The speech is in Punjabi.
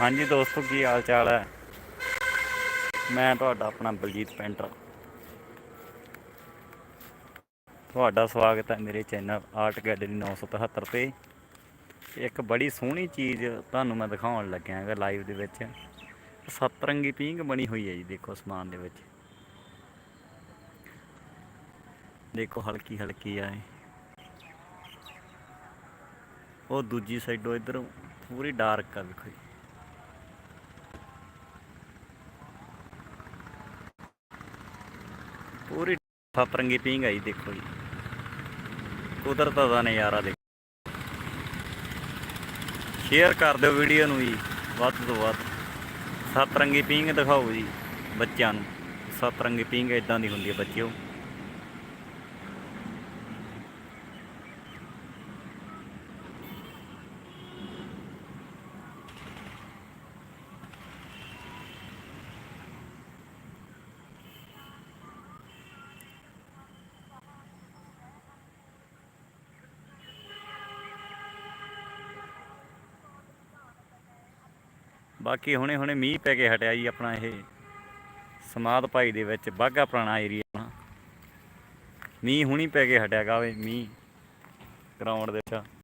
ਹਾਂਜੀ ਦੋਸਤੋ, ਕੀ ਹਾਲ ਚਾਲ ਹੈ? ਮੈਂ ਤੁਹਾਡਾ ਆਪਣਾ ਬਲਜੀਤ ਪੈਂਟਰ ਤੁਹਾਡਾ ਸਵਾਗਤ ਹੈ ਮੇਰੇ ਚੈਨਲ ਆਰਟ ਗੈਲਰੀ 973 ਤੇ। ਇੱਕ ਬੜੀ ਸੋਹਣੀ ਚੀਜ਼ ਤੁਹਾਨੂੰ ਮੈਂ ਦਿਖਾਉਣ ਲੱਗਿਆ ਹੈਗਾ ਲਾਈਵ ਦੇ ਵਿੱਚ। ਸਤਰੰਗੀ ਪੀਂਘ ਬਣੀ ਹੋਈ ਹੈ ਜੀ, ਦੇਖੋ ਸਮਾਨ ਦੇ ਵਿੱਚ। ਦੇਖੋ ਹਲਕੀ ਹਲਕੀ ਆ ਉਹ ਦੂਜੀ ਸਾਈਡੋਂ ਇਧਰ ਪੂਰੀ ਡਾਰਕ ਆ, ਵੇਖੋ ਜੀ। ਪੂਰੀ ਸਤਰੰਗੀ ਪੀਂਘ ਆਈ, ਦੇਖੋ ਜੀ। ਕੁਦਰਤ ਦਾ ਨਜ਼ਾਰਾ ਦੇਖੋ। ਸ਼ੇਅਰ ਕਰ ਦਿਓ ਵੀਡੀਓ ਨੂੰ ਜੀ, ਵੱਧ ਤੋਂ ਵੱਧ। ਸਤਰੰਗੀ ਪੀਂਘ ਦਿਖਾਓ ਜੀ ਬੱਚਿਆਂ ਨੂੰ। ਸਤਰੰਗੀ ਪੀਂਘ ਇਦਾਂ ਦੀ ਹੁੰਦੀ ਹੈ ਬੱਚਿਓ। ਬਾਕੀ ਹੁਣੇ ਹੁਣੇ ਮੀਂਹ ਪੈ ਕੇ ਹਟਿਆ ਜੀ ਆਪਣਾ ਇਹ ਸਮਾਦ ਭਾਈ ਦੇ ਵਿੱਚ ਬਾਗਾ ਪੁਰਾਣਾ ਏਰੀਆ ਮੀਂਹ ਹੁਣੀ ਪੈ ਕੇ ਹਟਿਆ ਗਾਵੇ ਮੀਂਹ। ਗਰਾਊਂਡ ਦੇ ਵਿੱਚ।